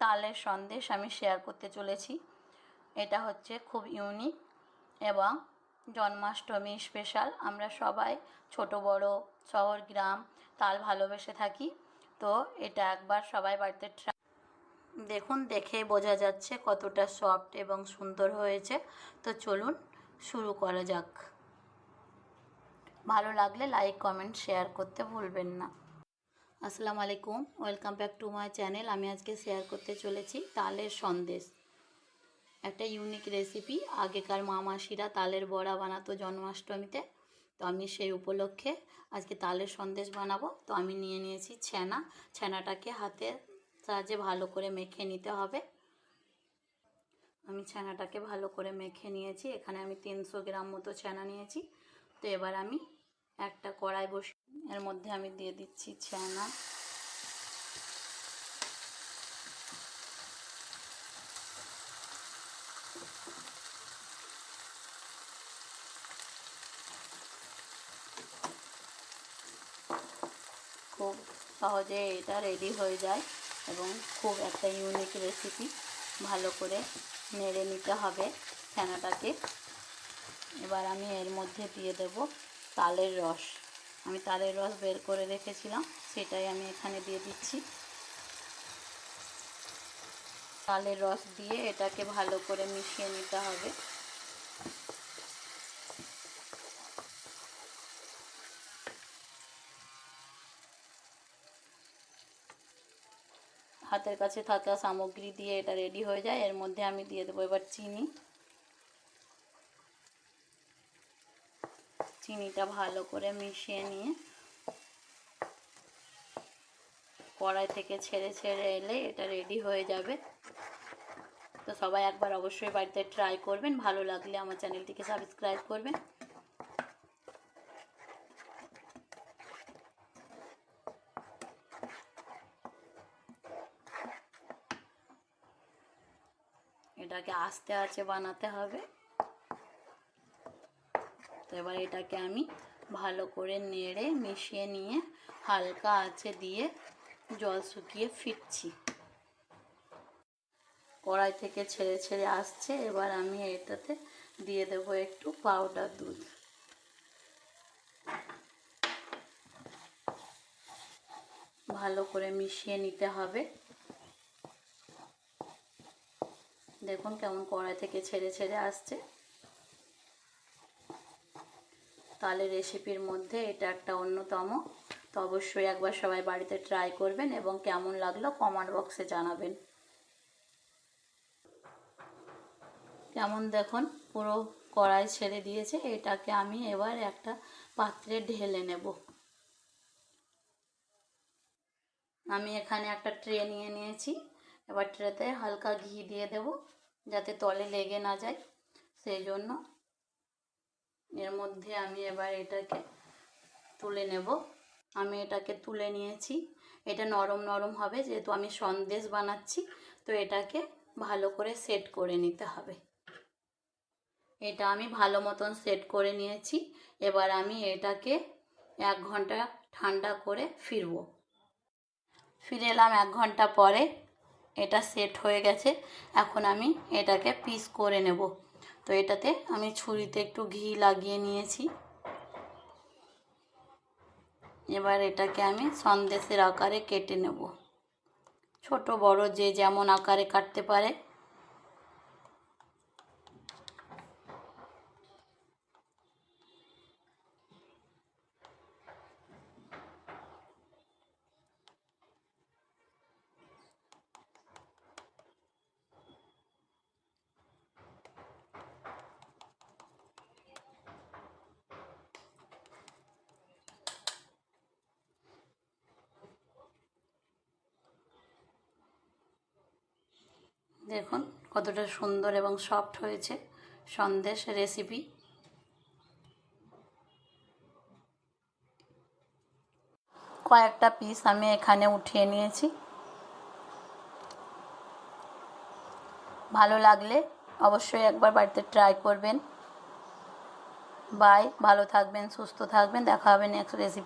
তালের সন্দেশ আমি শেয়ার করতে চলেছি। এটা হচ্ছে খুব ইউনিক এবং জন্মাষ্টমী স্পেশাল আমরা সবাই ছোট, বড়, শহর, গ্রাম তাল ভালোবেসে থাকি। তো এটা একবার সবাই বাড়িতে ট্রাই দেখুন, দেখেই বোঝা যাচ্ছে কতটা সফট এবং সুন্দর হয়েছে। তো চলুন শুরু করা যাক। ভালো লাগলে লাইক কমেন্ট শেয়ার করতে ভুলবেন না। আসসালামু আলাইকুম, welcome back to my channel. আমি আজকে শেয়ার করতে চলেছি তালের সন্দেশ। একটা ইউনিক রেসিপি, আগেকার মা মাসিরা তালের বড়া বানাতো জন্মাষ্টমীতে। তো আমি সেই উপলক্ষে আজকে তালের সন্দেশ বানাবো। তো আমি নিয়ে নিয়েছি ছানা। ছানাটাকে হাতের সাহায্যে ভালো করে মেখে নিতে হবে। আমি ছানাটাকে ভালো করে মেখে নিয়েছি। এখানে আমি তিনশো গ্রাম মতো ছানা নিয়েছি। তো এবার আমি একটা কড়াই বসে, এর মধ্যে আমি দিয়ে দিচ্ছি ছানা। খুব সহজে এটা রেডি হয়ে যায় এবং খুব একটা ইউনিক রেসিপি ভালো করে নেড়ে নিতে হবে ছানাটাকে। এবার আমি এর মধ্যে দিয়ে দেব তালের রস। আমি তালের রস বের করে রেখেছিলাম, সেটাই আমি এখানে দিয়ে দিচ্ছি। তালের রস দিয়ে এটাকে ভালো করে মিশিয়ে নিতে হবে। হাতের কাছে থাকা সামগ্রী দিয়ে এটা রেডি হয়ে যায়। এর মধ্যে আমি দিয়ে দেবো এবার চিনি। চিনিটা ভালো করে মিশিয়ে নিয়ে কড়াই থেকে ছেড়ে ছেড়ে এলে এটা রেডি হয়ে যাবে। তো সবাই একবার অবশ্যই বাড়িতে ট্রাই করবেন। ভালো লাগলে আমার চ্যানেলটিকে সাবস্ক্রাইব করবেন। এটাকে আস্তে আস্তে বানাতে হবে। এবার এটাকে আমি ভালো করে নেড়ে মিশিয়ে নিয়ে হালকা আঁচে দিয়ে জল শুকিয়ে ফিরছি কড়াই থেকে ছেড়ে ছেড়ে আসছে, এবার আমি এটাতে দিয়ে দেবো একটু পাউডার দুধ। ভালো করে মিশিয়ে নিতে হবে। দেখুন কেমন কড়াই থেকে ছেড়ে ছেড়ে আসছে। তাহলে রেসিপির মধ্যে এটা একটা অন্যতম। তো অবশ্যই একবার সবাই বাড়িতে ট্রাই করবেন এবং কেমন লাগল কমেন্ট বক্সে জানাবেন। কেমন দেখুন, পুরো কড়াই ছেড়ে দিয়েছে, এটাকে আমি এবার একটা পাত্রে ঢেলে নেব। আমি এখানে একটা ট্রে নিয়ে নিয়েছি, এবার ট্রেতে হালকা ঘি দিয়ে দেব, যাতে তলে লেগে না যায়, সেই জন্য এর মধ্যে আমি এবার এটাকে তুলে নেব। আমি এটাকে তুলে নিয়েছি। এটা নরম নরম হবে, যেহেতু আমি সন্দেশ বানাচ্ছি, তো এটাকে ভালো করে সেট করে নিতে হবে। এটা আমি ভালো মতন সেট করে নিয়েছি। এবার আমি এটাকে এক ঘণ্টা ঠান্ডা করে ফিরব। ফিরে এলাম এক ঘণ্টা পরে। এটা সেট হয়ে গেছে। এখন আমি এটাকে পিস করে নেব। তো এটাতে আমি ছুরিতে একটু ঘি লাগিয়ে নিয়েছি। এবার এটাকে আমি সন্দেশের আকারে কেটে নেব। ছোট, বড় যে যেমন আকারে কাটতে পারে। দেখুন, কতটা সুন্দর এবং সফট হয়েছে। সন্দেশ রেসিপি কয়েকটা পিস আমি এখানে উঠিয়ে নিয়েছি। ভালো লাগলে অবশ্যই একবার বাড়িতে ট্রাই করবেন। বাই ভালো থাকবেন, সুস্থ থাকবেন। দেখা হবে নেক্সট রেসিপি